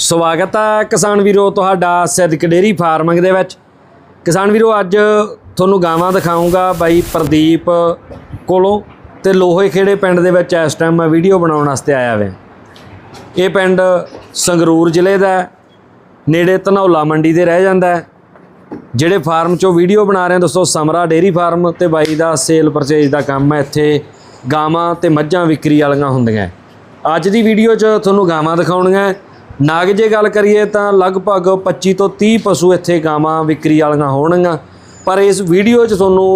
ਸਵਾਗਤ ਹੈ ਕਿਸਾਨ ਵੀਰੋ ਤੁਹਾਡਾ ਸਿੱਧਕ ਡੇਰੀ ਫਾਰਮਿੰਗ ਦੇ ਵਿੱਚ। ਕਿਸਾਨ ਵੀਰੋ, ਅੱਜ ਤੁਹਾਨੂੰ ਗਾਵਾਂ ਦਿਖਾਉਂਗਾ ਬਾਈ ਪ੍ਰਦੀਪ ਕੋਲੋਂ ਤੇ ਲੋਹੇ ਖੇੜੇ ਪਿੰਡ ਦੇ ਵਿੱਚ ਇਸ ਟਾਈਮ ਮੈਂ ਵੀਡੀਓ ਬਣਾਉਣ ਵਾਸਤੇ ਆਇਆ ਵੇ। ਇਹ ਪਿੰਡ ਸੰਗਰੂਰ ਜ਼ਿਲ੍ਹੇ ਦਾ ਨੇੜੇ ਧਨੌਲਾ ਮੰਡੀ ਦੇ ਰਹਿ ਜਾਂਦਾ ਹੈ। ਜਿਹੜੇ ਫਾਰਮ ਚੋਂ ਵੀਡੀਓ ਬਣਾ ਰਹੇ ਹਾਂ ਦੋਸਤੋ ਸਮਰਾ ਡੇਰੀ ਫਾਰਮ ਤੇ ਬਾਈ ਦਾ ਸੇਲ ਪਰਚੇਜ ਦਾ ਕੰਮ ਹੈ। ਇੱਥੇ ਗਾਵਾਂ ਤੇ ਮੱਝਾਂ ਵਿਕਰੀ ਵਾਲੀਆਂ ਹੁੰਦੀਆਂ ਅੱਜ ਦੀ ਵੀਡੀਓ 'ਚ ਤੁਹਾਨੂੰ ਗਾਵਾਂ ਦਿਖਾਉਣੀਆਂ ਨਾਗ ਜੇ ਗੱਲ ਕਰੀਏ ਤਾਂ ਲਗਭਗ 25 ਤੋਂ 30 ਪਸ਼ੂ ਇੱਥੇ ਗਾਵਾਂ ਵਿਕਰੀ ਵਾਲੀਆਂ ਹੋਣਗੀਆਂ। ਪਰ ਇਸ ਵੀਡੀਓ 'ਚ ਤੁਹਾਨੂੰ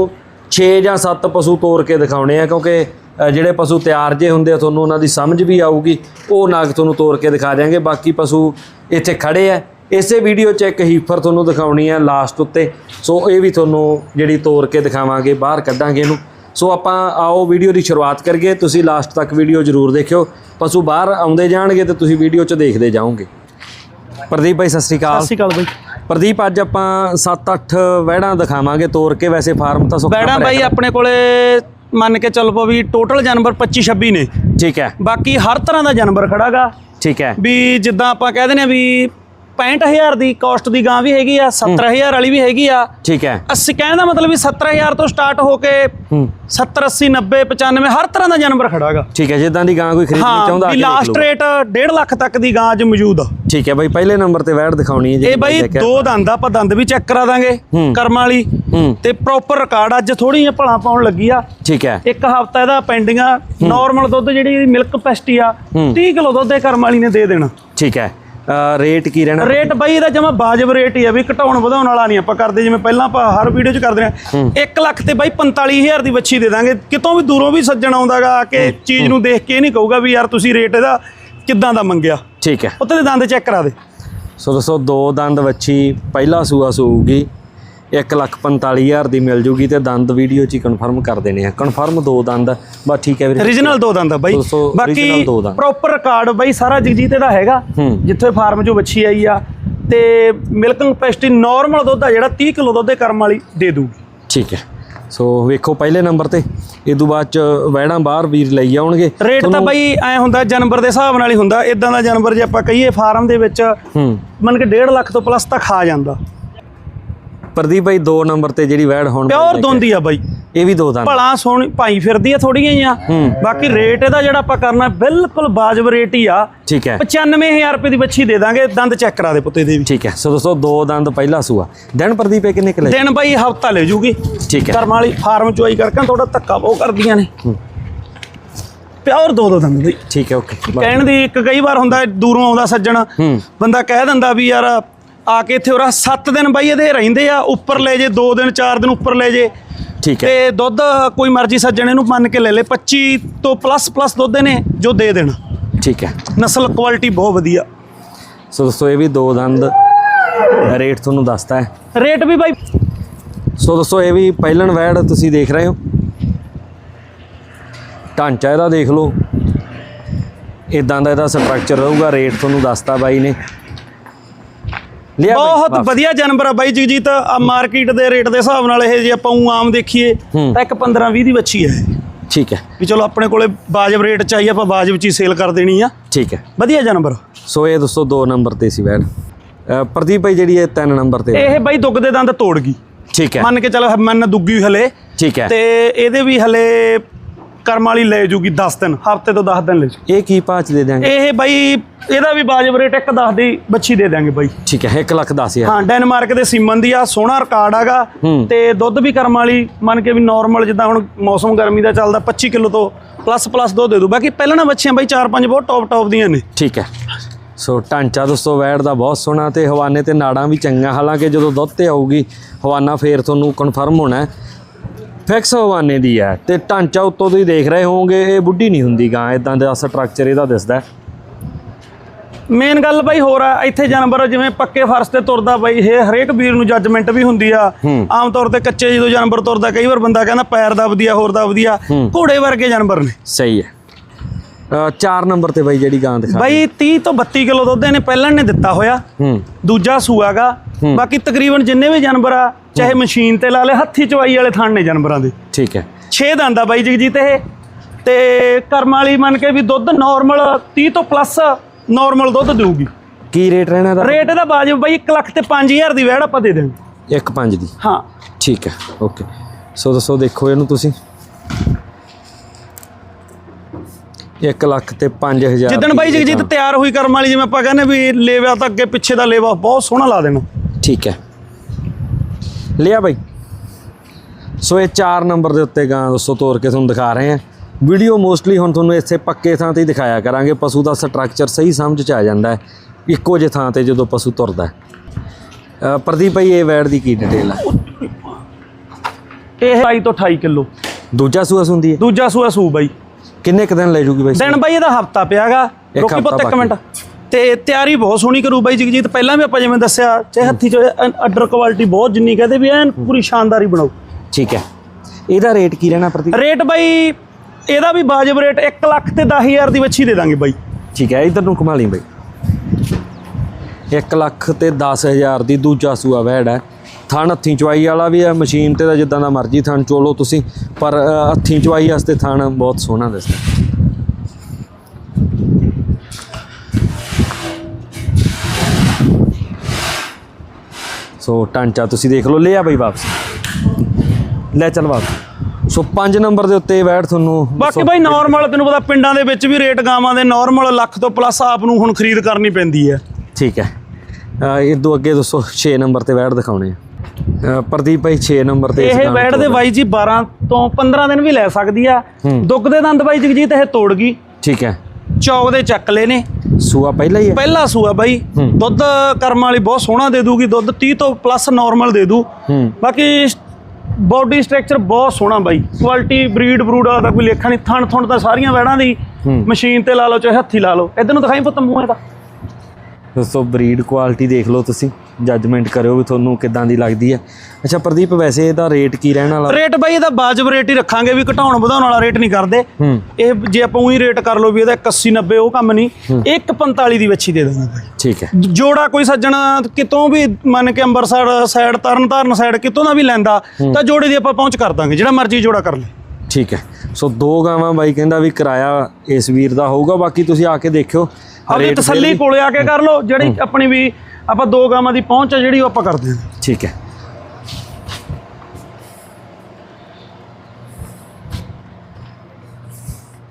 6 ਜਾਂ 7 ਪਸ਼ੂ ਤੋਰ ਕੇ ਦਿਖਾਉਣੇ ਆ, ਕਿਉਂਕਿ ਜਿਹੜੇ ਪਸ਼ੂ ਤਿਆਰ ਜੇ ਹੁੰਦੇ ਆ, ਤੁਹਾਨੂੰ ਉਹਨਾਂ ਦੀ ਸਮਝ ਵੀ ਆਊਗੀ। ਉਹ ਨਾਗ ਤੁਹਾਨੂੰ ਤੋਰ ਕੇ ਦਿਖਾ ਦਿਆਂਗੇ। ਬਾਕੀ ਪਸ਼ੂ ਇੱਥੇ ਖੜੇ ਆ। ਇਸੇ ਵੀਡੀਓ 'ਚ ਇੱਕ ਹੀਫਰ ਤੁਹਾਨੂੰ ਦਿਖਾਉਣੀ ਹੈ ਲਾਸਟ ਉੱਤੇ। ਸੋ ਇਹ ਵੀ ਤੁਹਾਨੂੰ ਜਿਹੜੀ ਤੋਰ ਕੇ ਦਿਖਾਵਾਂਗੇ, ਬਾਹਰ ਕੱਢਾਂਗੇ ਇਹਨੂੰ। ਸੋ ਆਪਾਂ ਆਓ ਵੀਡੀਓ ਦੀ ਸ਼ੁਰੂਆਤ ਕਰੀਏ। ਤੁਸੀਂ ਲਾਸਟ ਤੱਕ ਵੀਡੀਓ ਜ਼ਰੂਰ ਦੇਖਿਓ। ਪਸ਼ੂ ਬਾਹਰ ਆਉਂਦੇ ਜਾਣਗੇ ਤੇ ਤੁਸੀਂ ਵੀਡੀਓ 'ਚ ਦੇਖਦੇ ਜਾਓਗੇ। ਪ੍ਰਦੀਪ ਭਾਈ ਸਤਿ ਸ਼੍ਰੀ ਅਕਾਲ। ਸਤਿ ਸ਼੍ਰੀ ਅਕਾਲ ਬਾਈ। ਪ੍ਰਦੀਪ ਅੱਜ ਆਪਾਂ 7-8 ਵਹਿੜਾਂ ਦਿਖਾਵਾਂਗੇ ਤੋਰ ਕੇ। ਵੈਸੇ ਫਾਰਮ ਤਾਂ ਸੁੱਕਾ ਭਰਿਆ ਬਾਈ ਆਪਣੇ ਕੋਲੇ ਮੰਨ ਕੇ ਚੱਲ ਪੋ ਵੀ ਟੋਟਲ ਜਾਨਵਰ 25 26 ਨੇ। ਠੀਕ ਹੈ। ਬਾਕੀ ਹਰ ਤਰ੍ਹਾਂ ਦਾ ਜਾਨਵਰ ਖੜਾਗਾ। ਠੀਕ ਹੈ। ਵੀ ਜਿੱਦਾਂ ਆਪਾਂ ਕਹਿ ਦਿੰਦੇ ਆ ਵੀ 65000 ਦੀ ਕਾਸਟ ਦੀ ਗਾਂ ਵੀ ਹੈਗੀ ਆ 70000 ਵਾਲੀ ਵੀ ਹੈਗੀ ਆ। ਠੀਕ ਹੈ। ਅਸੀਂ ਕਹਿਣ ਦਾ ਮਤਲਬ ਵੀ 70000 ਤੋਂ ਸਟਾਰਟ ਹੋ ਕੇ ਹੂੰ। 70 80 90 95 ਹਰ ਤਰ੍ਹਾਂ ਦਾ ਜਾਨਵਰ ਖੜਾਗਾ ਠੀਕ ਹੈ ਜਿੱਦਾਂ ਦੀ ਗਾਂ ਕੋਈ ਖਰੀਦਣੀ ਹਾਂ ਚਾਹੁੰਦਾ ਵੀ ਆ ਲਾਸਟ। ਰੇਟ 1.5 ਲੱਖ ਤੱਕ ਦੀ ਗਾਂ ਅੱਜ ਮੌਜੂਦ ਆ। ਠੀਕ ਹੈ ਬਾਈ ਪਹਿਲੇ ਨੰਬਰ ਤੇ ਵਹਿੜ ਦਿਖਾਉਣੀ ਹੈ ਇਹ ਜਿਹੜੀ ਬਾਈ। ਦੋ ਦੰਦ ਆਪਾਂ ਦੰਦ ਵੀ ਚੈੱਕ ਕਰਾ ਦਾਂਗੇ। ਕਰਮ ਵਾਲੀ। ਤੇ ਪ੍ਰੋਪਰ ਰਿਕਾਰਡ ਅੱਜ ਥੋੜੀ ਜਿਹੀ ਭਲਾ ਪਾਉਣ ਲੱਗੀ ਆ। ਠੀਕ ਹੈ। ਇੱਕ ਹਫਤਾ ਇਹਦਾ ਪੈਂਡਿੰਗ ਆ ਨਾਰਮਲ ਦੁੱਧ ਜਿਹੜੀ ਮਿਲਕ ਕਪੈਸਿਟੀ ਆ ਹੂੰ। 30 ਕਿਲੋ ਦੁੱਧ ਇਹ ਕਰਮ ਵਾਲੀ ਨੇ ਦੇ ਦੇਣਾ। ਠੀਕ ਹੈ। ਰੇਟ ਕੀ ਰਹਿਣਾ? ਰੇਟ ਬਾਈ ਇਹਦਾ ਜਮਾ ਬਾਜਬ ਰੇਟ ਹੀ ਆ ਵੀ ਘਟਾਉਣ ਵਧਾਉਣ ਵਾਲਾ ਨਹੀਂ। ਆਪਾਂ ਕਰਦੇ ਜਿਵੇਂ ਪਹਿਲਾਂ ਆਪਾਂ ਹਰ ਵੀਡੀਓ 'ਚ ਕਰਦੇ ਨੇ 1 ਲੱਖ ਤੇ ਬਾਈ 45000 ਦੀ ਵੱਛੀ ਦੇ ਦਾਂਗੇ। ਕਿਤੋਂ ਵੀ ਦੂਰੋਂ ਵੀ ਸੱਜਣ ਆਉਂਦਾਗਾ ਆ ਕੇ ਚੀਜ਼ ਨੂੰ ਦੇਖ ਕੇ ਇਹ ਨਹੀਂ ਕਹੂਗਾ ਵੀ ਯਾਰ ਤੁਸੀਂ ਰੇਟ ਇਹਦਾ ਕਿੱਦਾਂ ਦਾ ਮੰਗਿਆ। ਠੀਕ ਹੈ। ਉੱਤੇ ਦੇ ਦੰਦ ਚੈੱਕ ਕਰਾ ਦੇ। ਸੋ ਦੋਸਤੋ ਦੋ ਦੰਦ ਵੱਛੀ ਪਹਿਲਾ ਸੂਆ ਸੂਗੀ 145000 ਦੀ ਮਿਲ ਜੂਗੀ ਤੇ ਦੰਦ ਵੀਡੀਓ 'ਚ ਹੀ ਕਨਫਰਮ ਕਰ ਦੇਣੇ ਆ। ਕਨਫਰਮ ਦੋ ਦੰਦ ਬਸ ਠੀਕ ਹੈ ਵੀਰੇ ਓਰੀਜਨਲ ਦੋ ਦੰਦ ਆ ਬਾਈ। ਦੋ ਬਾਕੀ ਦੋ। ਪ੍ਰੋਪਰ ਰਿਕਾਰਡ ਬਾਈ ਸਾਰਾ ਜਗਜੀਤ ਇਹਦਾ ਹੈਗਾ। ਜਿੱਥੇ ਫਾਰਮ 'ਚੋਂ ਵੱਛੀ ਆਈ ਆ। ਤੇ ਮਿਲਕਿੰਗ ਕਪੈਸਿਟੀ ਨਾਰਮਲ ਦੁੱਧ ਆ ਜਿਹੜਾ 30 ਕਿਲੋ ਦੁੱਧ ਇਹ ਕਰਮ ਵਾਲੀ ਦੇ ਦੂਗੀ ਠੀਕ ਹੈ। ਸੋ ਵੇਖੋ ਪਹਿਲੇ ਨੰਬਰ ਤੇ। ਇਹ ਤੋਂ ਬਾਅਦ ਚ ਵਹਿੜਾਂ ਬਾਹਰ ਵੀਰ ਲਈ ਆਉਣਗੇ। ਰੇਟ ਤਾਂ ਬਾਈ ਐ ਹੁੰਦਾ ਜਾਨਵਰ ਦੇ ਹਿਸਾਬ ਨਾਲ ਹੀ ਹੁੰਦਾ। ਇਦਾਂ ਦਾ ਜਾਨਵਰ ਜੇ ਆਪਾਂ ਕਹੀਏ ਫਾਰਮ ਦੇ ਵਿੱਚ ਮੰਨ ਕੇ 1.5 ਲੱਖ ਤੋਂ ਪਲੱਸ ਤਾਂ ਖਾ ਜਾਂਦਾ। ਪ੍ਰਦੀਪ ਭਾਈ ਦੋ ਨੰਬਰ ਤੇ ਜਿਹੜੀ ਵਹਿੜ ਹੁਣ ਪਿਓਰ ਦੋਂਦੀ ਆ ਬਾਈ। ਇਹ ਵੀ ਦੋ ਦੰਦ। ਭਲਾ ਸੋਹਣੀ ਭਾਈ ਫਿਰਦੀ ਆ ਥੋੜੀਆਂ ਹੀ ਆ। ਹੂੰ। ਬਾਕੀ ਰੇਟ ਇਹਦਾ ਜਿਹੜਾ ਆਪਾਂ ਕਰਨਾ ਬਿਲਕੁਲ ਬਾਜਬ ਰੇਟ ਹੀ ਆ। ਠੀਕ ਹੈ। 95000 ਰੁਪਏ ਦੀ ਬੱਚੀ ਦੇ ਦਾਂਗੇ ਦੰਦ ਚੈੱਕ ਕਰਾ ਦੇ ਪੁੱਤੇ ਦੇ ਵੀ। ਠੀਕ ਹੈ। ਸੋ ਦੋਸਤੋ ਦੋ ਦੰਦ ਪਹਿਲਾ ਸੂਆ। ਦਿਨ ਪ੍ਰਦੀਪ ਇਹ ਕਿੰਨੇ ਕਿਲੇ ਦਿਨ ਬਾਈ ਹਫਤਾ ਲੈ ਜੂਗੀ। ਠੀਕ ਹੈ। ਕਰਮ ਵਾਲੀ ਫਾਰਮ ਚੋਈ ਕਰਕੇ ਥੋੜਾ ਧੱਕਾ ਬਹੁਤ ਕਰਦੀਆਂ ਨੇ। ਪਿਓਰ ਦੋ ਦੋ ਦੰਦ ਬਈ। ਠੀਕ ਹੈ ਓਕੇ। ਕਹਿਣ ਦੀ ਇੱਕ ਕਈ ਵਾਰ ਹੁੰਦਾ ਦੂਰੋਂ ਆਉਂਦਾ ਸੱਜਣ। ਬੰਦਾ ਕਹਿ ਦਿੰਦਾ ਵੀ ਯਾਰ ਆ ਕੇ ਇੱਥੇ ਉਰਾ 7 ਦਿਨ ਬਾਈ ਇਹਦੇ ਰਹਿੰਦੇ ਆ ਉੱਪਰ ਲੈ ਜੇ 2 ਦਿਨ 4 ਦਿਨ ਉੱਪਰ ਲੈ ਜੇ। ਠੀਕ ਹੈ। ਤੇ ਦੁੱਧ ਕੋਈ ਮਰਜ਼ੀ ਸੱਜਣ ਇਹਨੂੰ ਮੰਨ ਕੇ ਲੈ ਲੇ 25 ਤੋਂ ਪਲੱਸ ਪਲੱਸ ਦੁੱਧ ਨੇ ਜੋ ਦੇ ਦੇਣਾ। ਠੀਕ ਹੈ। ਨਸਲ ਕੁਆਲਿਟੀ ਬਹੁਤ ਵਧੀਆ। ਸੋ ਦੋਸਤੋ ਇਹ ਵੀ ਦੋ ਦੰਦ ਰੇਟ ਤੁਹਾਨੂੰ ਦੱਸਦਾ ਹੈ। ਰੇਟ ਵੀ ਬਾਈ ਸੋ ਦੋਸਤੋ ਇਹ ਵੀ ਪਹਿਲਣ ਵੈੜ ਤੁਸੀਂ ਦੇਖ ਰਹੇ ਹੋ। ਢਾਂਚਾ ਇਹਦਾ ਦੇਖ ਲਓ। ਇਦਾਂ ਦਾ ਇਹਦਾ ਸਟਰਕਚਰ ਰਹੂਗਾ ਰੇਟ ਤੁਹਾਨੂੰ ਦੱਸਤਾ ਬਾਈ ਨੇ। ਲਿਆ ਬਾਈ, ਬਹੁਤ ਵਾਪਸ। ਵਧੀਆ ਜਾਨਵਰ ਆ ਬਾਈ ਜਗਜੀਤ। ਆ ਮਾਰਕੀਟ ਦੇ ਰੇਟ ਦੇ ਹਿਸਾਬ ਨਾਲ ਇਹ ਜੇ ਆਪਾਂ ਊਂ ਆਮ ਦੇਖੀਏ ਹੂੰ। ਤਾਂ ਇੱਕ 15 20 ਦੀ ਬੱਚੀ ਹੈ। ਠੀਕ ਹੈ। ਵੀ ਚਲੋ ਆਪਣੇ ਕੋਲੇ ਵਾਜਬ ਰੇਟ ਚਾਹੀਏ ਆਪਾਂ ਵਾਜਬ ਚ ਹੀ ਸੇਲ ਕਰ ਦੇਣੀ ਆ। ਠੀਕ ਹੈ। ਵਧੀਆ ਜਾਨਵਰ। ਸੋ ਇਹ ਦੋਸਤੋ ਦੋ ਨੰਬਰ ਤੇ ਸੀ ਅ, ਪ੍ਰਦੀਪ ਭਾਈ ਜਿਹੜੀ ਇਹ ਤਿੰਨ ਨੰਬਰ ਤੇ ਇਹ ਬਾਈ ਦੁੱਗ ਦੇ ਦੰਦ ਤੋੜ ਗਈ। ਠੀਕ ਹੈ। ਮੰਨ ਕੇ ਚਲੋ ਮੰਨ ਦੁੱਗੀ ਹਲੇ। ਠੀਕ ਹੈ। ਤੇ ਇਹਦੇ ਵੀ ਹਲੇ ਕਰਮ ਵਾਲੀ ਲੈ ਜੂਗੀ 10 ਦਿਨ ਹਫ਼ਤੇ ਤੋਂ 10 ਦਿਨ ਲੈ ਜੂ। ਇਹ ਕੀ ਭਾਅ ਚ ਦੇ ਦਿਆਂਗੇ? ਇਹ ਬਾਈ ਇਹਦਾ ਵੀ ਵਾਜਬ ਰੇਟ ਇੱਕ 10 ਦੀ ਬੱਚੀ ਦੇ ਦਾਂਗੇ ਬਾਈ। ਠੀਕ ਹੈ 1 ਲੱਖ ਦਸ ਹਜ਼ਾਰ। ਹਾਂ ਡੈਨਮਾਰਕ ਦੇ ਸੀਮਨ ਦੀ ਆ ਸੋਹਣਾ ਰਿਕਾਰਡ ਆਗਾ ਹੂੰ। ਤੇ ਦੁੱਧ ਵੀ ਕਰਮ ਵਾਲੀ ਮੰਨ ਕੇ ਵੀ ਨਾਰਮਲ ਜਿੱਦਾਂ ਹੁਣ ਮੌਸਮ ਗਰਮੀ ਦਾ ਚੱਲਦਾ 25 ਕਿਲੋ ਤੋਂ ਪਲੱਸ ਪਲੱਸ ਦੁੱਧ ਦੇ ਦੂ। ਬਾਕੀ ਪਹਿਲਾਂ ਨਾ ਬੱਚੀਆਂ ਬਾਈ 4-5 ਬਹੁਤ ਟੌਪ ਟੌਪ ਦੀਆਂ ਨੇ। ਠੀਕ ਹੈ। ਸੋ ਢਾਂਚਾ ਦੋਸਤੋ ਵੈੜ ਦਾ ਬਹੁਤ ਸੋਹਣਾ ਤੇ ਹਵਾਨੇ ਤੇ ਨਾੜਾਂ ਵੀ ਚੰਗੀਆਂ। ਹਾਲਾਂਕਿ ਜਦੋਂ ਦੁੱਧ ਤੇ ਆਊਗੀ ਹਵਾਨਾ ਫੇਰ ਤੁਹਾਨੂੰ ਕਨਫਰਮ ਹੋਣਾ ਹੈ। ਫਿਕਸ ਹਵਾਨੇ ਦੀ ਹੈ ਤੇ ਢਾਂਚਾ ਉੱਤੋਂ ਤੁਸੀਂ ਦੇਖ ਰਹੇ ਹੋਵੋਗੇ ਇਹ ਬੁੱਢੀ ਨਹੀਂ ਹੁੰਦੀ ਗਾਂ ਇਦਾਂ ਦਾ ਸਟਰਕਚਰ ਇਹਦਾ ਦਿਸਦਾ। ਮੇਨ ਗੱਲ ਬਾਈ ਹੋਰ ਆ ਇੱਥੇ ਜਾਨਵਰ ਜਿਵੇਂ ਪੱਕੇ ਫਰਸ਼ ਤੇ ਤੁਰਦਾ ਬਾਈ ਇਹ ਹਰੇਕ ਵੀਰ ਨੂੰ ਜੱਜਮੈਂਟ ਵੀ ਹੁੰਦੀ ਆ। ਆਮ ਤੌਰ ਤੇ ਕੱਚੇ ਜਦੋਂ ਜਾਨਵਰ ਤੁਰਦਾ ਕਈ ਵਾਰ ਬੰਦਾ ਕਹਿੰਦਾ ਪੈਰ ਦਾ ਵਧੀਆ ਹੋਰ ਦਾ ਵਧੀਆ ਘੋੜੇ ਵਰਗੇ ਜਾਨਵਰ ਨੇ। ਸਹੀ ਹੈ। ਅ, ਚਾਰ ਨੰਬਰ ਤੇ ਬਾਈ ਜਿਹੜੀ ਗਾਂ ਦਿਖਾ ਬਾਈ 30 ਤੋਂ 32 ਕਿਲੋ ਦੁੱਧ ਇਹਨੇ ਪਹਿਲਾਂ ਨੇ ਦਿੱਤਾ ਹੋਇਆ। ਹੂੰ। ਦੂਜਾ ਸੂਆਗਾ ਬਾਕੀ ਤਕਰੀਬਨ ਜਿੰਨੇ ਵੀ ਜਾਨਵਰ ਆ ਚਾਹੇ ਮਸ਼ੀਨ ਤੇ ਲਾ ਲੈ ਹੱਥੀ ਚਵਾਈ ਵਾਲੇ ਥਣ ਨੇ ਜਾਨਵਰਾਂ ਦੇ। ਠੀਕ ਹੈ। 6 ਦੰਦ ਆ ਬਾਈ ਜਗਜੀਤ ਇਹ। ਤੇ ਕਰਮ ਵਾਲੀ ਮੰਨ ਕੇ ਵੀ ਦੁੱਧ ਨਾਰਮਲ 30 ਤੋਂ ਪਲੱਸ ਨਾਰਮਲ ਦੁੱਧ ਦੇਊਗੀ। ਕੀ ਰੇਟ ਰਹਿਣਾ ਇਹਦਾ? ਰੇਟ ਇਹਦਾ ਬਾਜਬ ਬਾਈ 1 ਲੱਖ ਤੇ 5000 ਦੀ ਵੈੜ ਆਪਾਂ ਦੇ ਦੇਵਾਂਗੇ। 1 5 ਦੀ। ਹਾਂ। ਠੀਕ ਹੈ ਓਕੇ ਸੋ ਦੱਸੋ ਦੇਖੋ ਇਹਨੂੰ ਤੁਸੀਂ। 1 ਲੱਖ ਤੇ 5000 ਜਿੱਦਣ ਬਾਈ ਜਗਜੀਤ ਤਿਆਰ ਹੋਈ ਕਰਮ ਵਾਲੀ ਜਿਵੇਂ ਆਪਾਂ ਕਹਿੰਦੇ ਵੀ ਲੇਵਾ ਤਾਂ ਅੱਗੇ ਪਿੱਛੇ ਦਾ ਲੇਵਾ ਬਹੁਤ ਸੋਹਣਾ ਲਾ ਦੇਣਾ। ਠੀਕ ਹੈ। ਲਿਆ ਬਾਈ। ਸੋ ਇਹ 4 ਨੰਬਰ ਦੇ ਉੱਤੇ ਗਾਂ ਦੋਸਤੋ ਤੋਰ ਕੇ ਤੁਹਾਨੂੰ ਦਿਖਾ ਰਹੇ ਹਾਂ। ਵੀਡੀਓ ਮੋਸਟਲੀ ਹੁਣ ਤੁਹਾਨੂੰ ਇੱਥੇ ਪੱਕੇ ਥਾਂ ਤੇ ਹੀ ਦਿਖਾਇਆ ਕਰਾਂਗੇ। ਪਸ਼ੂ ਦਾ ਸਟਰਕਚਰ ਸਹੀ ਸਮਝ ਚ ਆ ਜਾਂਦਾ ਹੈ। ਇੱਕੋ ਜਿਹੇ ਥਾਂ ਤੇ ਜਦੋਂ ਪਸ਼ੂ ਤੁਰਦਾ ਹੈ। ਅ, ਪ੍ਰਦੀਪ ਭਾਈ ਇਹ ਵੈੜ ਦੀ ਕੀ ਡਿਟੇਲ ਹੈ ਇਹ 22 ਤੋਂ 28 ਕਿਲੋ। ਦੂਜਾ ਸੂਆ ਹੁੰਦੀ ਹੈ। ਦੂਜਾ ਸੂਆ ਸੂ ਬਾਈ। ਕਿੰਨੇ ਕੁ ਦਿਨ ਲੈ ਜੂਗੀ ਬਾਈ ਦਿਨ ਬਾਈ ਇਹਦਾ ਹਫਤਾ ਪਿਆਗਾ। ਰੋਕੀ ਪੁੱਤ ਇੱਕ ਮਿੰਟ। ਤੇ ਤਿਆਰੀ ਬਹੁਤ ਸੋਹਣੀ ਕਰੂ ਬਾਈ ਜਗਜੀਤ। ਪਹਿਲਾਂ ਵੀ ਆਪਾਂ ਜਿਵੇਂ ਦੱਸਿਆ ਚਾਹੇ ਹੱਥੀ ਚ ਅਡਰ ਕੁਆਲਿਟੀ ਬਹੁਤ ਜਿੰਨੀ ਕਹਦੇ ਵੀ ਐਨ ਪੂਰੀ ਸ਼ਾਨਦਾਰੀ ਬਣਾਓ। ਠੀਕ ਹੈ। ਇਹਦਾ ਰੇਟ ਕੀ ਰਹਿਣਾ ਪ੍ਰਦੀਪ ਰੇਟ ਬਾਈ ਇਹਦਾ ਵੀ ਵਾਜਬ ਰੇਟ 1 ਲੱਖ ਤੇ 10000 ਦੀ ਵੱਛੀ ਦੇ ਦਾਂਗੇ ਬਾਈ। ਠੀਕ ਹੈ ਇਧਰ ਨੂੰ ਲਈ ਬਾਈ। 1 ਲੱਖ ਤੇ 10000 ਦੀ ਦੂਜਾ ਸੂਆ ਵੈੜ ਹੈ। ਥਣ ਹੱਥੀਂ ਚਵਾਈ ਵਾਲਾ ਵੀ ਹੈ ਮਸ਼ੀਨ ਤੇ ਤਾਂ ਜਿੱਦਾਂ ਦਾ ਮਰਜ਼ੀ ਥਣ ਚੋਲੋ ਤੁਸੀਂ ਪਰ ਹੱਥੀਂ ਚਵਾਈ ਵਾਸਤੇ ਥਣ ਬਹੁਤ ਸੋਹਣਾ ਦਿਸਦਾ। ਸੋ ਟਾਂਚਾ ਤੁਸੀਂ ਦੇਖ ਲਓ ਲਿਆ ਬਈ ਵਾਪਸ। ਲੈ ਚੱਲ ਵਾਪਸ। ਸੋ 5 ਨੰਬਰ ਦੇ ਉੱਤੇ ਵੈੜ ਤੁਹਾਨੂੰ। ਬਾਕੀ ਬਾਈ ਨਾਰਮਲ ਤੈਨੂੰ ਪਤਾ ਪਿੰਡਾਂ ਦੇ ਵਿੱਚ ਵੀ ਰੇਟ ਗਾਵਾਂ ਦੇ ਨਾਰਮਲ ਲੱਖ ਤੋਂ ਪਲੱਸ ਆਪ ਨੂੰ ਹੁਣ ਖਰੀਦ ਕਰਨੀ ਪੈਂਦੀ ਹੈ। ਠੀਕ ਹੈ। ਇਹ ਤੋਂ ਅੱਗੇ ਦੱਸੋ 6 ਨੰਬਰ ਤੇ ਵੈੜ ਦਿਖਾਉਣੇ ਆ। ਪ੍ਰਦੀਪ ਭਾਈ 6 ਨੰਬਰ ਤੇ ਇਹ ਬੈਡ ਦੇ ਬਾਈ ਜੀ 12 ਤੋਂ 15 ਦਿਨ ਵੀ ਲੈ ਸਕਦੀ ਆ। ਦੁੱਗ ਦੇ ਦੰਦ ਬਾਈ ਜਗਜੀਤ ਇਹ ਤੋੜ ਗਈ। ਠੀਕ ਹੈ। ਚੌਕ ਦੇ ਚੱਕ ਲਏ ਨੇ। ਸੂਆ ਪਹਿਲਾ ਹੀ ਹੈ? ਪਹਿਲਾ ਸੂਆ ਬਾਈ। ਦੁੱਧ ਕਰਮ ਵਾਲੀ ਬਹੁਤ ਸੋਹਣਾ ਦੇ ਦੂਗੀ। ਦੁੱਧ 30 ਤੋਂ ਪਲੱਸ ਨਾਰਮਲ ਦੇ ਦੂ। ਬਾਕੀ ਬਾਡੀ ਸਟਰਕਚਰ ਬਹੁਤ ਸੋਹਣਾ ਬਾਈ। ਕੁਆਲਿਟੀ ਬਰੀਡ ਬਰੂਡ ਵਾਲਾ ਤਾਂ ਕੋਈ ਲੇਖਾ ਨਹੀਂ। ਥਣ ਥਣ ਤਾਂ ਸਾਰੀਆਂ ਵੈੜਾਂ ਦੀ। ਮਸ਼ੀਨ ਤੇ ਲਾ ਲਓ ਚਾਹੇ ਹੱਥੀ ਲਾ ਲਓ। ਇਧਰ ਨੂੰ ਦਿਖਾਈ ਪੁੱਤ ਮੂੰਹ ਇਹਦਾ। ਦੋਸਤੋ ਬਰੀਡ ਕੁਆਲਿਟੀ ਦੇਖ ਲਓ ਤੁਸੀਂ ਜੱਜਮੈਂਟ ਕਰਿਓ ਵੀ ਤੁਹਾਨੂੰ ਕਿੱਦਾਂ ਦੀ ਲੱਗਦੀ ਹੈ। ਅੱਛਾ ਪ੍ਰਦੀਪ ਵੈਸੇ ਇਹਦਾ ਰੇਟ ਕੀ ਰਹਿਣ ਵਾਲਾ? ਰੇਟ ਬਾਈ ਇਹਦਾ ਬਾਜਬ ਰੇਟ ਹੀ ਰੱਖਾਂਗੇ ਵੀ ਘਟਾਉਣ ਵਧਾਉਣ ਵਾਲਾ ਰੇਟ ਨਹੀਂ ਕਰਦੇ। ਇਹ ਜੇ ਆਪਾਂ ਉਹੀ ਰੇਟ ਕਰ ਲਓ ਵੀ ਇਹਦਾ 81 90 ਉਹ ਕੰਮ ਨਹੀਂ। 145 ਦੀ ਵੱਛੀ ਦੇ ਦਾਂਗੇ ਬਾਈ। ਠੀਕ ਹੈ। ਜੋੜਾ ਕੋਈ ਸੱਜਣ ਕਿਤੋਂ ਵੀ ਮੰਨ ਕੇ ਅੰਮ੍ਰਿਤਸਰ ਸਾਈਡ ਤਰਨ ਤਾਰਨ ਸਾਈਡ ਕਿਤੋਂ ਦਾ ਵੀ ਲੈਂਦਾ ਤਾਂ ਜੋੜੇ ਦੀ ਆਪਾਂ ਪਹੁੰਚ ਕਰ ਦਾਂਗੇ ਜਿਹੜਾ ਮਰਜ਼ੀ ਜੋੜਾ ਕਰ ਲੈ। ਠੀਕ ਹੈ। ਸੋ ਦੋ ਗਾਵਾਂ ਬਾਈ ਕਹਿੰਦਾ ਵੀ ਕਿਰਾਇਆ ਇਸ ਵੀਰ ਦਾ ਹੋਊਗਾ ਬਾਕੀ ਤੁਸੀਂ ਆ ਕੇ ਦੇਖਿਓ। ਆਪਣੀ ਤਸੱਲੀ ਕੋਲੇ ਆ ਕੇ ਕਰ ਲਓ ਜਿਹੜੀ ਆਪਣੀ ਵੀ ਆਪਾਂ ਦੋ ਗਾਵਾਂ ਦੀ ਪਹੁੰਚ ਆ ਜਿਹੜੀ ਉਹ ਆਪਾਂ ਕਰਦੇ ਹਾਂ। ਠੀਕ ਹੈ।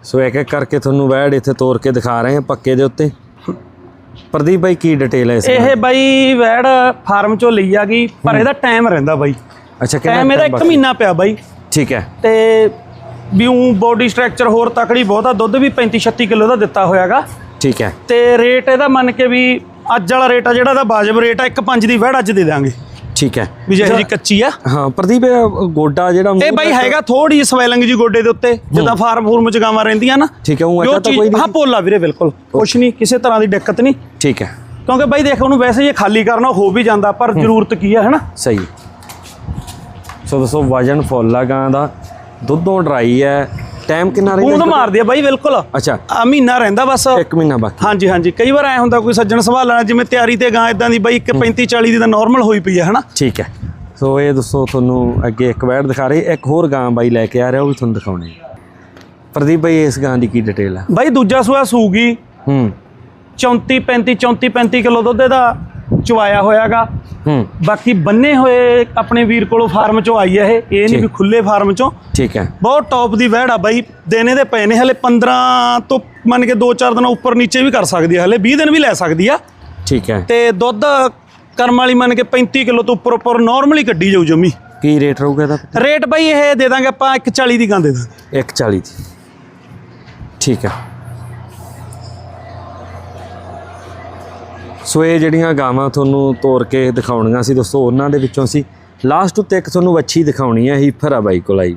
ਸੋ ਇੱਕ ਇੱਕ ਕਰਕੇ ਤੁਹਾਨੂੰ ਵੈੜ ਇੱਥੇ ਤੋੜ ਕੇ ਦਿਖਾ ਰਹੇ ਹਾਂ ਪੱਕੇ ਦੇ ਉੱਤੇ। ਪ੍ਰਦੀਪ ਭਾਈ ਕੀ ਡਿਟੇਲ ਹੈ ਇਸ ਦੀ? ਇਹ ਬਾਈ ਵੈੜ ਫਾਰਮ ਚੋਂ ਲਈ ਆ ਗਈ ਪਰ ਇਹਦਾ ਟਾਈਮ ਰਹਿੰਦਾ ਬਾਈ। ਅੱਛਾ ਕਿੰਨਾ ਟਾਈਮ ਇਹਦਾ time 1 ਬਾਕੀ? ਮਹੀਨਾ ਪਿਆ ਬਾਈ। ਠੀਕ ਹੈ। ਤੇ ਵੀ ਉਹ ਬੋਡੀ ਸਟਰਕਚਰ ਹੋਰ ਤਕੜੀ ਬਹੁਤ ਆ ਦੁੱਧ ਵੀ 35 36 ਕਿਲੋ ਦਾ ਦਿੱਤਾ ਹੋਇਆਗਾ। ਠੀਕ ਹੈ। ਤੇ ਰੇਟ ਇਹਦਾ ਮੰਨ ਕੇ ਵੀ ਅੱਜ ਵਾਲਾ ਰੇਟ ਆ ਜਿਹੜਾ ਦਾ ਵਾਜਬ ਰੇਟ ਆ 1.5 ਦੀ ਵੈੜ ਅੱਜ ਦੇ ਦਾਂਗੇ ਠੀਕ ਹੈ। ਵੀ ਜਿਹੋ ਜੀ ਕੱਚੀ ਆ। ਹਾਂ ਪ੍ਰਦੀਪ ਗੋਡਾ ਜਿਹੜਾ ਇਹ ਬਾਈ ਹੈਗਾ ਥੋੜੀ ਜਿਹੀ ਸਵੈਲਿੰਗ ਜੀ ਗੋਡੇ ਦੇ ਉੱਤੇ ਜਿੱਦਾਂ ਫਾਰਮ ਫੂਰਮ ਚ ਗਾਵਾਂ ਰਹਿੰਦੀਆਂ ਨਾ। ਠੀਕ ਹੈ ਉਹ ਐਸਾ ਤਾਂ ਕੋਈ ਨਹੀਂ ਹਾਂ ਪੋਲਾ ਵੀਰੇ ਬਿਲਕੁਲ। ਕੁਛ ਨਹੀਂ ਕਿਸੇ ਤਰ੍ਹਾਂ ਦੀ ਦਿੱਕਤ ਨਹੀਂ। ਠੀਕ ਹੈ। ਕਿਉਂਕਿ ਬਾਈ ਦੇਖ ਉਹਨੂੰ ਵੈਸੇ ਜੇ ਖਾਲੀ ਕਰਨਾ ਹੋ ਵੀ ਜਾਂਦਾ ਪਰ ਜ਼ਰੂਰਤ ਕੀ ਆ ਹਨਾ? ਸਹੀ। ਸੋ ਦੱਸੋ ਵਜਨ ਫੁੱਲ ਆ ਗਾਂ ਦਾ। ਦੁੱਧੋਂ ਡਰਾਈ ਹੈ। ਟਾਈਮ ਕਿੰਨਾ ਰਹਿੰਦਾ ਮਾਰਦੀ ਆ ਬਾਈ ਬਿਲਕੁਲ। ਅੱਛਾ। ਆ ਮਹੀਨਾ ਰਹਿੰਦਾ ਬਸ। ਇੱਕ ਮਹੀਨਾ ਬਾਕੀ। ਹਾਂਜੀ ਹਾਂਜੀ। ਕਈ ਵਾਰ ਐ ਹੁੰਦਾ ਕੋਈ ਸੱਜਣ ਸੰਭਾਲਣਾ ਜਿਵੇਂ ਤਿਆਰੀ ਤੇ ਗਾਂ ਇਦਾਂ ਦੀ ਬਾਈ ਇੱਕ 35 40 ਦੀ ਤਾਂ ਨਾਰਮਲ ਹੋਈ ਪਈ ਆ ਹਨਾ? ਠੀਕ ਹੈ। ਸੋ ਇਹ ਦੱਸੋ ਤੁਹਾਨੂੰ ਅੱਗੇ ਇੱਕ ਵੈੜ ਦਿਖਾ ਰਹੇ ਇੱਕ ਹੋਰ ਗਾਂ ਬਾਈ ਲੈ ਕੇ ਆ ਰਿਹਾ ਉਹ ਵੀ ਤੁਹਾਨੂੰ ਦਿਖਾਉਣੇ। ਪ੍ਰਦੀਪ ਭਾਈ ਇਸ ਗਾਂ ਦੀ ਕੀ ਡਿਟੇਲ ਹੈ ਬਾਈ ਦੂਜਾ ਸੂਆ ਸੂਗੀ। ਹੂੰ। 34 35 34 35 ਕਿਲੋ ਦੁੱਧ ਇਹਦਾ। ਚਵਾਇਆ ਹੋਇਆਗਾ। ਹੂੰ। ਬਾਕੀ ਬੰਨੇ ਹੋਏ ਆਪਣੇ ਵੀਰ ਕੋਲੋਂ ਫਾਰਮ ਚੋਂ ਆਈ ਹੈ ਇਹ। ਇਹ ਨਹੀਂ ਵੀ ਖੁੱਲੇ ਫਾਰਮ ਚੋਂ। ਠੀਕ ਹੈ। ਬਹੁਤ ਟੌਪ ਦੀ ਵਹਿੜ ਆ ਬਾਈ। ਦੇਣੇ ਦੇ ਪਏ ਨੇ ਹਲੇ 15 ਤੋਂ ਮੰਨ ਕੇ 2-4 ਦਿਨ ਉੱਪਰ ਨੀਚੇ ਵੀ ਕਰ ਸਕਦੀ ਆ। ਹਲੇ 20 ਦਿਨ ਵੀ ਲੈ ਸਕਦੀ ਆ। ਠੀਕ ਹੈ। ਤੇ ਦੁੱਧ ਕਰਮ ਵਾਲੀ ਮੰਨ ਕੇ 35 ਕਿਲੋ ਤੋਂ ਉੱਪਰ ਉੱਪਰ ਨਾਰਮਲੀ ਕੱਢੀ ਜਾਊ ਜਮੀ। ਕੀ ਰੇਟ ਰਹੂਗਾ ਇਹਦਾ? ਰੇਟ ਬਾਈ ਇਹ ਦੇ ਦਾਂਗੇ ਆਪਾਂ 140 ਦੀ ਗਾਂ ਦੇ ਦਾਂਗੇ। 140 ਦੀ। ਠੀਕ ਹੈ। ਸੋ ਇਹ ਜਿਹੜੀਆਂ ਗਾਵਾਂ ਤੁਹਾਨੂੰ ਤੋੜ ਕੇ ਦਿਖਾਉਣੀਆਂ ਸੀ ਦੋਸਤੋ ਉਹਨਾਂ ਦੇ ਵਿੱਚੋਂ ਸੀ। ਲਾਸਟ ਉੱਤੇ ਇੱਕ ਤੁਹਾਨੂੰ ਵੱਛੀ ਦਿਖਾਉਣੀ ਹੈ ਹੀਫਰ ਆ ਬਾਈ ਕੋਲ ਆਈ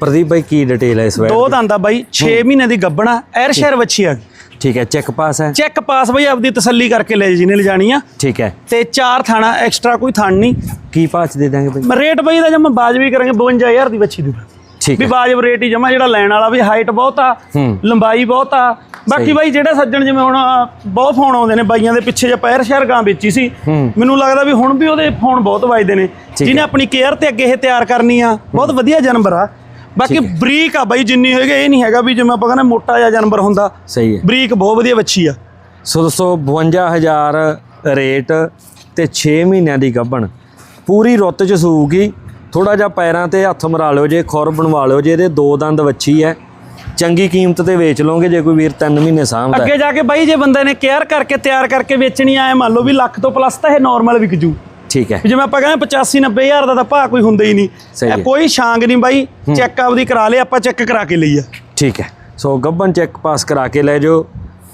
ਪ੍ਰਦੀਪ ਬਾਈ ਕੀ ਡਿਟੇਲ ਹੈ ਇਸ ਵੈਡ ਦੋ ਦੰਦਾ ਬਾਈ 6 ਮਹੀਨੇ ਦੀ ਗੱਬਣਾ ਐਰ ਸ਼ਹਿਰ ਵੱਛੀ ਆ। ਠੀਕ ਹੈ ਚੈੱਕ ਪਾਸ ਹੈ। ਚੈੱਕ ਪਾਸ ਬਾਈ ਆਪਦੀ ਤਸੱਲੀ ਕਰਕੇ ਲੈ ਜੀ ਨੇ ਲਿਜਾਣੀ ਆ। ਠੀਕ ਹੈ। ਤੇ ਚਾਰ ਥਾਣਾ ਐਕਸਟਰਾ ਕੋਈ ਥਣ ਨਹੀਂ। ਕੀ ਪਾਸ ਦੇ ਦਾਂਗੇ ਬਾਈ? ਰੇਟ ਬਾਈ ਦਾ ਜਮਾ ਬਾਜਵੀ ਕਰਾਂਗੇ 52000 ਦੀ ਵੱਛੀ ਦੀ ਠੀਕ ਵੀ ਹੈ ਵਾਜਬ ਰੇਟ ਹੀ ਜਮਾ ਜਿਹੜਾ ਲੈਣ ਵਾਲਾ ਵੀ ਹਾਈਟ ਬਹੁਤ ਆ। ਲੰਬਾਈ ਬਹੁਤ ਆ ਬਾਕੀ। ਬਾਈ ਜਿਹੜੇ ਸੱਜਣ ਜਿਵੇਂ ਹੁਣ ਬਹੁਤ ਫੋਨ ਆਉਂਦੇ ਨੇ ਬਾਈਆਂ ਦੇ ਪਿੱਛੇ ਜੇ ਪੈਰ ਸ਼ਹਿਰ ਗਾਂ ਵੇਚੀ ਸੀ। ਮੈਨੂੰ ਲੱਗਦਾ ਵੀ ਹੁਣ ਵੀ ਉਹਦੇ ਫੋਨ ਬਹੁਤ ਵੱਜਦੇ ਨੇ। ਜਿਹਨੇ। ਆਪਣੀ ਕੇਅਰ ਤੇ ਅੱਗੇ ਇਹ ਤਿਆਰ ਕਰਨੀ ਆ ਬਹੁਤ ਵਧੀਆ ਜਾਨਵਰ ਆ। ਬਾਕੀ ਬਰੀਕ ਆ ਬਾਈ ਜਿੰਨੀ ਹੋਏਗਾ ਇਹ ਨਹੀਂ ਹੈਗਾ ਵੀ ਜਿਵੇਂ ਆਪਾਂ ਕਹਿੰਦੇ ਮੋਟਾ ਜਿਹਾ ਜਾਨਵਰ ਹੁੰਦਾ। ਸਹੀ ਹੈ। ਬਰੀਕ ਬਹੁਤ ਵਧੀਆ ਵੱਛੀ ਆ। ਸੋ ਦੋਸਤੋ 52000 ਰੇਟ ਤੇ 6 ਮਹੀਨਿਆਂ ਦੀ ਗੱਭਣ। ਪੂਰੀ ਰੁੱਤ ਚ ਸੂਗੀ। ਥੋੜਾ ਜਿਹਾ ਪੈਰਾਂ ਤੇ ਹੱਥ ਮਰਾ ਲਿਓ ਜੇ ਖੁਰ ਬਣਵਾ ਲਿਓ ਜੇ ਇਹਦੇ ਦੋ ਦੰਦ ਵੱਛੀ ਹੈ। ਚੰਗੀ ਕੀਮਤ ਤੇ ਵੇਚ ਲਓਗੇ ਜੇ ਕੋਈ ਵੀਰ 3 ਮਹੀਨੇ ਸਾਂਭਦਾ। ਅੱਗੇ ਜਾ ਕੇ ਬਾਈ ਜੇ ਬੰਦੇ ਨੇ ਕੇਅਰ ਕਰਕੇ ਤਿਆਰ ਕਰਕੇ ਵੇਚਣੀ ਆਏ ਮੰਨ ਲਓ ਵੀ ਲੱਖ ਤੋਂ ਪਲੱਸ ਤਾਂ ਇਹ ਨਾਰਮਲ ਵਿਕ ਜੂ। ਠੀਕ ਹੈ। ਜਿਵੇਂ ਆਪਾਂ ਕਹਿੰਦੇ 85 90 ਹਜ਼ਾਰ ਦਾ ਤਾਂ ਭਾਅ ਕੋਈ ਹੁੰਦਾ ਹੀ ਨਹੀਂ। ਇਹ। ਕੋਈ ਛਾਂਗ ਨਹੀਂ ਬਾਈ ਚੈੱਕ ਆਪਦੀ ਕਰਾ ਲਿਆ ਆਪਾਂ ਚੈੱਕ ਕਰਾ ਕੇ ਲਈ ਆ। ਠੀਕ ਹੈ। ਸੋ ਗੱਭਣ ਚੈੱਕ ਪਾਸ ਕਰਾ ਕੇ ਲੈ ਜਾਓ।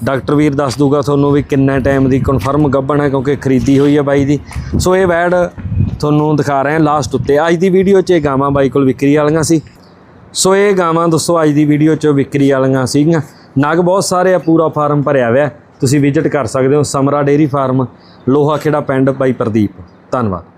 ਡਾਕਟਰ ਵੀਰ ਦੱਸ ਦੂਗਾ ਤੁਹਾਨੂੰ ਵੀ ਕਿੰਨਾ ਟਾਈਮ ਦੀ ਕਨਫਰਮ ਗੱਭਣ ਹੈ ਕਿਉਂਕਿ ਖਰੀਦੀ ਹੋਈ ਹੈ ਬਾਈ ਦੀ। ਸੋ ਇਹ ਵੈਡ ਤੁਹਾਨੂੰ ਦਿਖਾ ਰਹੇ ਹਾਂ ਲਾਸਟ ਉੱਤੇ। ਅੱਜ ਦੀ ਵੀਡੀਓ 'ਚ ਇਹ ਗਾਵਾਂ ਬਾਈ ਕੋਲ ਵਿਕਰੀ ਵਾਲੀਆਂ ਸੀ। ਸੋ ਇਹ ਗਾਵਾਂ ਦੋਸਤੋ ਅੱਜ ਦੀ ਵੀਡੀਓ 'ਚ ਵਿਕਰੀ ਵਾਲੀਆਂ ਸੀਗੀਆਂ। ਨਗ ਬਹੁਤ ਸਾਰੇ ਆ, ਪੂਰਾ ਫਾਰਮ ਭਰਿਆ ਹੋਇਆ। ਤੁਸੀਂ ਵਿਜ਼ਿਟ ਕਰ ਸਕਦੇ ਹੋ ਸਮਰਾ ਡੇਰੀ ਫਾਰਮ, ਲੋਹਾ ਖੇੜਾ ਪਿੰਡ ਬਾਈ ਪ੍ਰਦੀਪ। ਧੰਨਵਾਦ।